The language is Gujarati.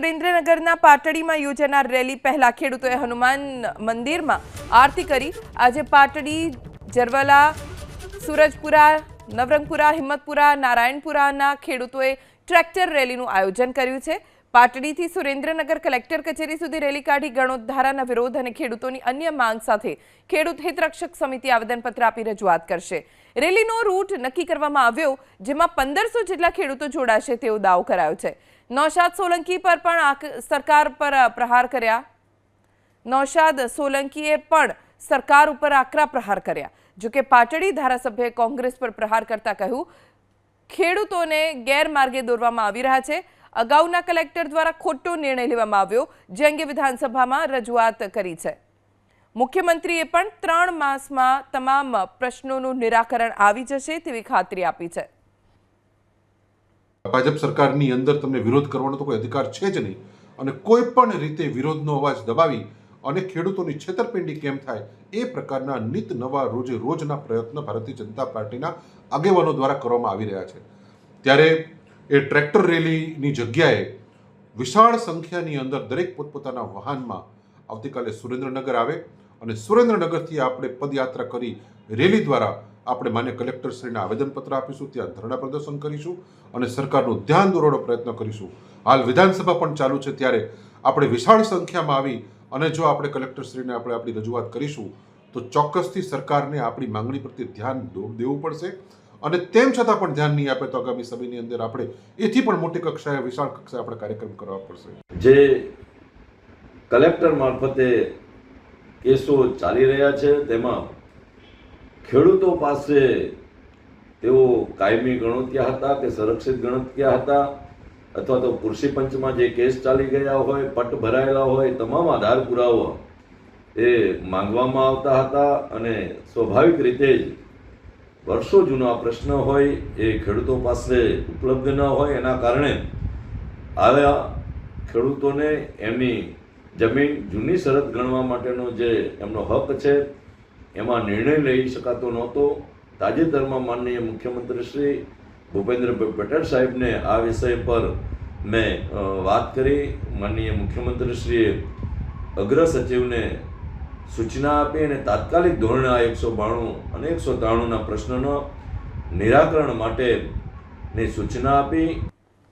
સુરેન્દ્રનગરના પાટડીમાં યોજાનાર રેલી પહેલા ખેડૂતોએ હનુમાન મંદિરમાં આરતી કરી. આજે પાટડી, જરવલા, સુરજપુરા, નવરંગપુરા, હિંમતપુરા, નારાયણપુરાના ખેડૂતોએ ટ્રેક્ટર રેલીનું આયોજન કર્યું છે. પાટડીથી સુરેન્દ્રનગર કલેક્ટર કચેરી સુધી રેલી કાઢી ગણોદ્ધારાના વિરોધ અને ખેડૂતોની અન્ય માંગ સાથે ખેડૂત હિતરક્ષક સમિતિ આવેદનપત્ર આપી રજૂઆત કરશે. રેલીનો રૂટ નક્કી કરવામાં આવ્યો, જેમાં પંદરસો જેટલા ખેડૂતો જોડાશે તેવો દાવો કરાયો છે. નૌશાદ સોલંકી પર પણ સરકાર પર પ્રહાર કર્યા. નૌશાદ સોલંકીએ પણ સરકાર ઉપર આકરા પ્રહાર કર્યા. જોકે પાટડી ધારાસભ્યએ કોંગ્રેસ પર પ્રહાર કરતા કહ્યું, ખેડૂતોને ગેરમાર્ગે દોરવામાં આવી રહ્યા છે. અગાઉના કલેક્ટર દ્વારા ખોટો નિર્ણય લેવામાં આવ્યો, જે અંગે વિધાનસભામાં રજૂઆત કરી છે. મુખ્યમંત્રીએ પણ ત્રણ માસમાં તમામ પ્રશ્નોનું નિરાકરણ આવી જશે તેવી ખાતરી આપી છે. ભાજપ સરકારની અંદર તમને વિરોધ કરવાનો તો કોઈ અધિકાર છે જ નહીં અને કોઈ પણ રીતે વિરોધનો અવાજ દબાવી અને ખેડૂતોની છેતરપિંડી કેમ થાય એ પ્રકારના નિત નવા રોજે રોજના પ્રયત્ન ભારતીય જનતા પાર્ટીના આગેવાનો દ્વારા કરવામાં આવી રહ્યા છે. ત્યારે એ ટ્રેક્ટર રેલીની જગ્યાએ વિશાળ સંખ્યાની અંદર દરેક પોતપોતાના વાહનમાં આવતીકાલે સુરેન્દ્રનગર આવે અને સુરેન્દ્રનગરથી આપણે પદયાત્રા કરી રેલી દ્વારા આપણે માન્ય કલેક્ટરશ્રીને આવેદનપત્ર આપીશું, ત્યાં ધરણા પ્રદર્શન કરીશું અને સરકારનું ધ્યાન દોરવાનો પ્રયત્ન કરીશું. હાલ વિધાનસભા પણ ચાલુ છે ત્યારે આપણે વિશાળ સંખ્યામાં આવી અને જો આપણે કલેક્ટરશ્રીને આપણે આપણી રજૂઆત કરીશું, તો ચોક્કસથી સરકારને આપણી માંગણી પ્રત્યે ધ્યાન દેવું પડશે. અને તેમ છતાં પણ ધ્યાન નહીં આપે તો આગામી સમયની અંદર આપણે એથી પણ મોટી કક્ષાએ, વિશાળ કક્ષાએ આપણે કાર્યક્રમ કરવા પડશે. જે કલેક્ટર મારફતે કેસો ચાલી રહ્યા છે, તેમાં ખેડૂતો પાસે તેઓ કાયમી ગણોત્યા હતા કે સંરક્ષિત ગણોત્યા હતા, અથવા તો કૃષિ પંચમાં જે કેસ ચાલી ગયા હોય, પટ ભરાયેલા હોય, તમામ આધાર પુરાવા એ માંગવામાં આવતા હતા અને સ્વાભાવિક રીતે જ વર્ષો જૂનો આ પ્રશ્ન હોય, એ ખેડૂતો પાસે ઉપલબ્ધ ન હોય, એના કારણે આવા ખેડૂતોને એમની જમીન જૂની શરત ગણવા માટેનો જે એમનો હક છે, એમાં નિર્ણય લઈ શકાતો નહોતો. તાજેતરમાં માનનીય મુખ્યમંત્રી શ્રી ભૂપેન્દ્રભાઈ પટેલ સાહેબને આ વિષય પર મેં વાત કરી. માનનીય મુખ્યમંત્રીશ્રીએ અગ્ર સચિવને સૂચના આપી અને તાત્કાલિક ધોરણે આ એકસો બાણું અને એકસો ત્રાણુંના પ્રશ્નનો નિરાકરણ માટે ની સૂચના આપી